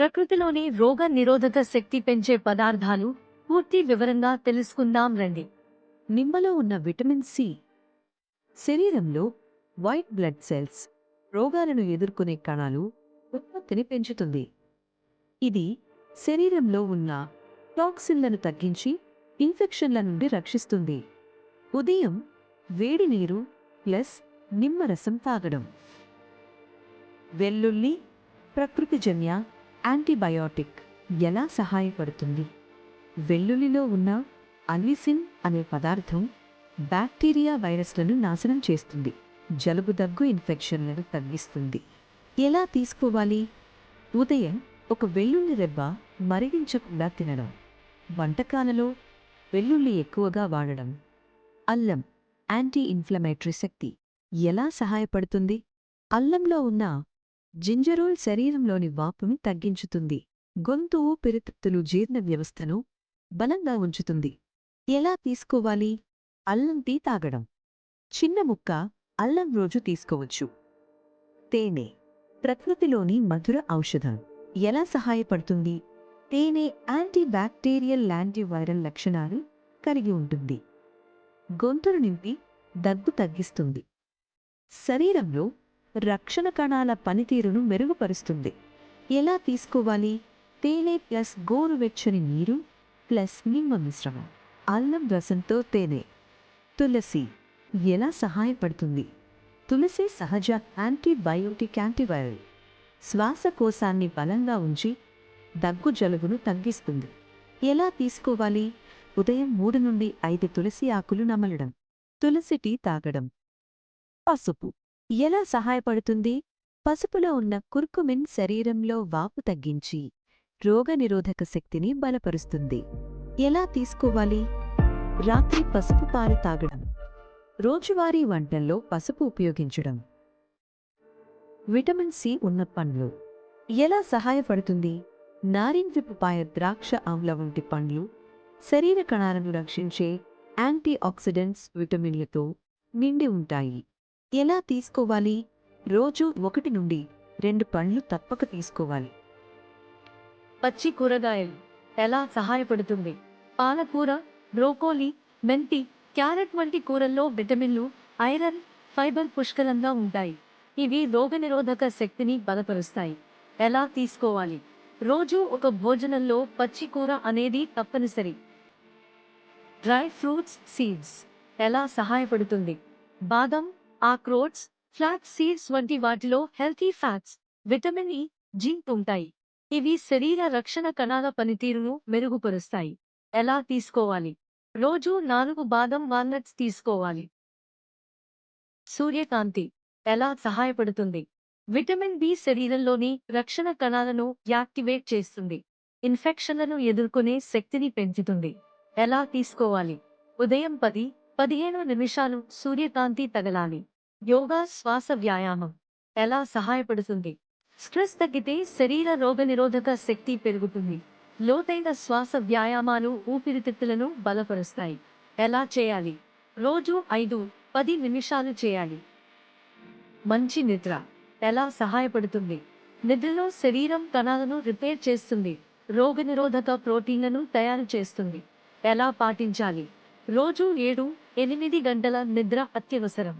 ప్రకృతిలోని రోగ నిరోధక శక్తి పెంచే పదార్థాలు పూర్తి వివరంగా తెలుసుకుందాం రండి. నిమ్మలో ఉన్న విటమిన్ సి. శరీరంలో వైట్ బ్లడ్ సెల్స్ రోగాలను ఎదుర్కొనే కణాలు ఉత్పత్తిని పెంచుతుంది. ఇది శరీరంలో ఉన్న టాక్సిన్లను తగ్గించి ఇన్ఫెక్షన్ల నుండి రక్షిస్తుంది. ఉదయం వేడి నీరు ప్లస్ నిమ్మరసం తాగడం. వెల్లుల్లి ప్రకృతిజన్య యాంటీబయాటిక్ ఎలా సహాయపడుతుంది? వెల్లుల్లిలో ఉన్న అల్విసిన్ అనే పదార్థం బ్యాక్టీరియా వైరస్లను నాశనం చేస్తుంది. జలుబు దగ్గు ఇన్ఫెక్షన్లను తగ్గిస్తుంది. ఎలా తీసుకోవాలి? ఉదయం ఒక వెల్లుల్లి రెబ్బ మరిగించకుండా తినడం. వంటకాలలో వెల్లుల్లి ఎక్కువగా వాడడం. అల్లం యాంటీ ఇన్ఫ్లమేటరీ శక్తి ఎలా సహాయపడుతుంది? అల్లంలో ఉన్న జింజరోల్ శరీరంలోని వాపుని తగ్గించుతుంది. గొంతు ఊపిరితిత్తులు జీర్ణ వ్యవస్థను బలంగా ఉంచుతుంది. ఎలా తీసుకోవాలి? అల్లం టీ తాగడం. చిన్న ముక్క అల్లం రోజు తీసుకోవచ్చు. తేనె. ప్రకృతిలోని మధుర ఔషధం. ఎలా సహాయపడుతుంది? తేనె యాంటీ బ్యాక్టీరియల్ యాంటీవైరల్ లక్షణాలు కలిగి ఉంటుంది. గొంతును నింపి దగ్గు తగ్గిస్తుంది. శరీరంలో రక్షణ కణాల పనితీరును మెరుగుపరుస్తుంది. ఎలా తీసుకోవాలి? తేనె ప్లస్ గోరువెచ్చని నీరు ప్లస్ నిమ్మ మిశ్రమం. అల్లం రసంతో తేనె. తులసి. ఎలా సహాయపడుతుంది? తులసి సహజ యాంటీబయోటిక్ యాంటీవైరల్. శ్వాసకోశాన్ని బలంగా ఉంచి దగ్గు జలుబును తగ్గిస్తుంది. ఎలా తీసుకోవాలి? ఉదయం మూడు నుండి ఐదు తులసి ఆకులు నమలడం. తులసి టీ తాగడం. పసుపు. ఎలా సహాయపడుతుంది? పసుపులో ఉన్న కుర్కుమిన్ శరీరంలో వాపు తగ్గించి రోగనిరోధక శక్తిని బలపరుస్తుంది. ఎలా తీసుకోవాలి? రాత్రి పసుపు పాలు తాగడం రోజువారీ వంటల్లో పసుపు ఉపయోగించడం. విటమిన్ సి ఉన్న పండ్లు ఎలా సహాయపడుతుంది? నారింజపుపాయ ద్రాక్ష ఆమ్ల వంటి పండ్లు శరీర కణాలను రక్షించే యాంటీ ఆక్సిడెంట్స్ విటమిన్లతో నిండి ఉంటాయి. ఎలా తీసుకోవాలి? రోజు ఒకటి నుండి రెండు పండ్లు తప్పక తీసుకోవాలి. పచ్చి కూరగాయలు ఎలా సహాయపడుతుంది? పాలకూర బ్రోకోలీ మెంతి క్యారెట్ వంటి కూరల్లో విటమిన్లు ఐరన్ ఫైబర్ పుష్కలంగా ఉంటాయి. ఇవి రోగనిరోధక శక్తిని బలపరుస్తాయి. ఎలా తీసుకోవాలి? రోజు ఒక భోజనంలో పచ్చి కూర అనేది తప్పనిసరి. డ్రై ఫ్రూట్స్ సీడ్స్ ఎలా సహాయపడుతుంది? బాదం ఆక్రోట్స్ ఫ్లాక్ సీడ్స్ వంటి వాటిలో healthy fats vitamin e, E zinc ఉంటాయి. ఇవి శరీర రక్షణ కణాల పనితీరును మెరుగుపరుస్తాయి. ఎలా తీసుకోవాలి? రోజు నాలుగు బాదం వాల్నట్స్ తీసుకోవాలి. సూర్యకాంతి ఎలా సహాయపడుతుంది? విటమిన్ బి శరీరంలోని రక్షణ కణాలను యాక్టివేట్ చేస్తుంది. ఇన్ఫెక్షన్లను ఎదుర్కొనే శక్తిని పెంచుతుంది. ఎలా తీసుకోవాలి? ఉదయం పది పదిహేను నిమిషాలు సూర్యకాంతి తగలాలి. యోగా శ్వాస వ్యాయామం. ఎలా సహాయపడుతుంది? స్ట్రెస్ తగ్గితే శరీర రోగనిరోధక శక్తి పెరుగుతుంది. లోతైన శ్వాస వ్యాయామాలు ఊపిరితిత్తులను బలపరుస్తాయి. ఎలా చేయాలి? రోజు ఐదు పది నిమిషాలు చేయాలి. మంచి నిద్ర. ఎలా సహాయపడుతుంది? నిద్రలో శరీరం కణాలను రిపేర్ చేస్తుంది. రోగనిరోధక ప్రోటీన్లను తయారు చేస్తుంది. ఎలా పాటించాలి? రోజు ఏడు ఎనిమిది గంటల నిద్ర అత్యవసరం.